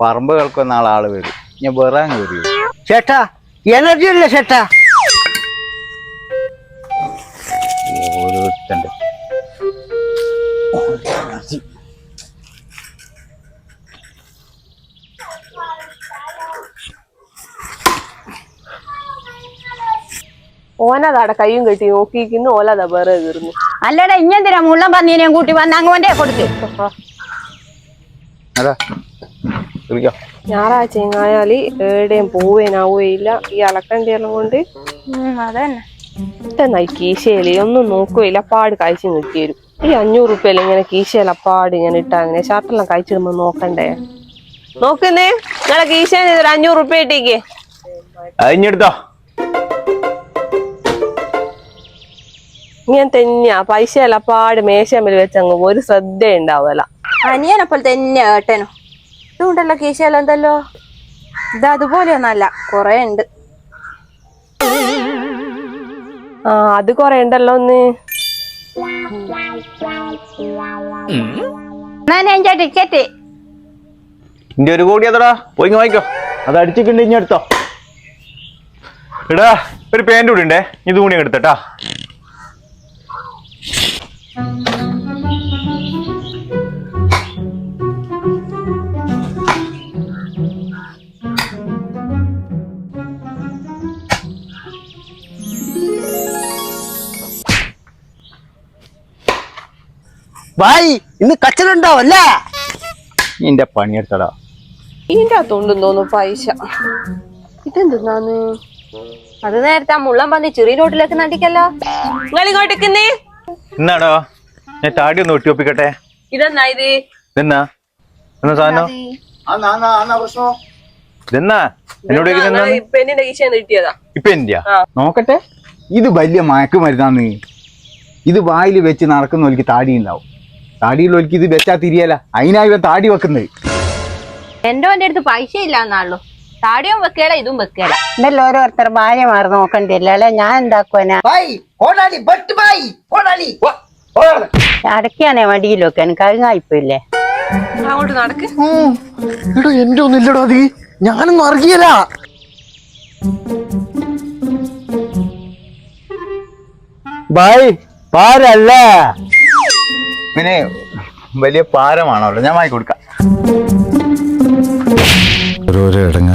പറമ്പ് കേൾക്കുന്ന ആളാൾ വരും. ഞാൻ വേറെ കയറി ചേട്ടാ എനർജി ഇല്ല ചേട്ടാ. ഓരോരുത്തണ്ട് ഓനതാടെ കയ്യും കെട്ടി നോക്കിക്കുന്നു ഓലതാ വേറെ കീറുന്നു അല്ലടാ ഇഞ്ഞെന്തിനാ മുള്ളം പന്നീനെയും കൂട്ടി വന്ന് അങ്ങോട്ടേ കൊടുക്ക്? അതാ. ഞായറാഴ്ച എങ്ങായാൽ എവിടെയും പോവേനാവുകയില്ല. ഈ അളക്കണ്ടിയെല്ലാം കൊണ്ട് അതന്നെ. ഇട്ടെന്നായി കീശയിൽ ഒന്നും നോക്കുകയില്ല പാട് കാഴ്ച നിൽക്കിയരും ഈ അഞ്ഞൂറ് റുപ്യയിൽ ഇങ്ങനെ കീശയിൽ അപ്പാട് ഇങ്ങനെ ഇട്ടാ അങ്ങനെ ഷർട്ടെല്ലാം കഴിച്ചിടുമ്പോ നോക്കണ്ടേ? നോക്കുന്നേ? നിങ്ങളെ കീശയിൽ ഒരു അഞ്ഞൂറ് റുപ്യ ഇട്ടേക്ക്. അതിഞ്ഞെടുത്തോ ഇങ്ങനെ തന്നെയാ. പൈസ എല്ലാം പാട് മേശമ്മൽ വെച്ചങ്ങ് ഒരു ശ്രദ്ധ ഉണ്ടാവല അനിയനപ്പോൾ തന്നെ ഏട്ടനും. ഇതുണ്ടല്ലോ കീശയില എന്തല്ലോ? ഇത് അതുപോലെയൊന്നല്ല കൊറേ ഉണ്ട്. ആ അത് കൊറേ ഉണ്ടല്ലോ ഒന്ന്. എന്റെ ടിക്കറ്റ് ഇന്റെ ഒരു കോടി അതടാ പോയി വാങ്ങിക്കോ. അത് അടിച്ചിട്ടുണ്ട് ഇനി എടുത്തോ. എടാ ഒരു പാന്റ് കൂടി ഉണ്ടേ ഇത് കൂടി എടുത്തട്ടാ ഭായ് ഇന്ന് കച്ചലുണ്ടാവും അല്ലേ? നിന്റെ പണിയെടുത്തടാ ഇതിന്റെ അകത്തുണ്ടെന്ന് തോന്നുന്നു പൈസ. ഇതെന്തെന്നാന്ന്? അത് നേരത്തെ ആ മുള്ളം പന്നി ചെറിയ റോട്ടിലേക്ക് നടിക്കല്ലോ. നിങ്ങൾ ഇങ്ങോട്ടേക്കുന്നേ എന്നാടോ? ഞാൻ താടി ഒന്ന് ഒട്ടിയൊപ്പിക്കട്ടെ ഇതെന്നാ ഇത്? നിന്നാ എന്നാ സാധനം? എന്നോട് ഇതെന്നാ? പെണ്ണിന്റെ കീശന്ന് കിട്ടിയതാ ഇപ്പൊ എന്തിയാ? നോക്കട്ടെ. ഇത് വലിയ മയക്കുമരുന്നാന്ന്. ഇത് വായിൽ വെച്ച് നടക്കുന്നവർക്ക് താടി ഉണ്ടാവും താടിയുള്ളവർക്ക് ഇത് വെച്ചാ തിരിയല അതിനാ ഇവൻ താടി വെക്കുന്നത്. എന്റെ ഓന്റെ അടുത്ത് പൈസ ഇല്ല എന്നാണല്ലോ താടിയും വെക്കേല ഇതും വെക്കേല. ഇന്നലെ ഓരോരുത്തർ ഭാര്യ മാറി നോക്കണ്ടല്ലേ ഞാൻ എന്താക്കുവാനാ? കോടാലി അടയ്ക്കാനേ മടിയിലൊക്കെ എനിക്ക് കഴിഞ്ഞായിപ്പോയില്ലേ അങ്ങോട്ട് നടക്ക്. എടോ എന്റെ ഒന്നും ഇല്ലടോ അത്. ഞാനൊന്നും അറിയല പാരല്ല? പിന്നെ വലിയ പാരമാണല്ലോ ഞാൻ വാങ്ങി കൊടുക്കാം ഓരോരോ ഇടങ്ങ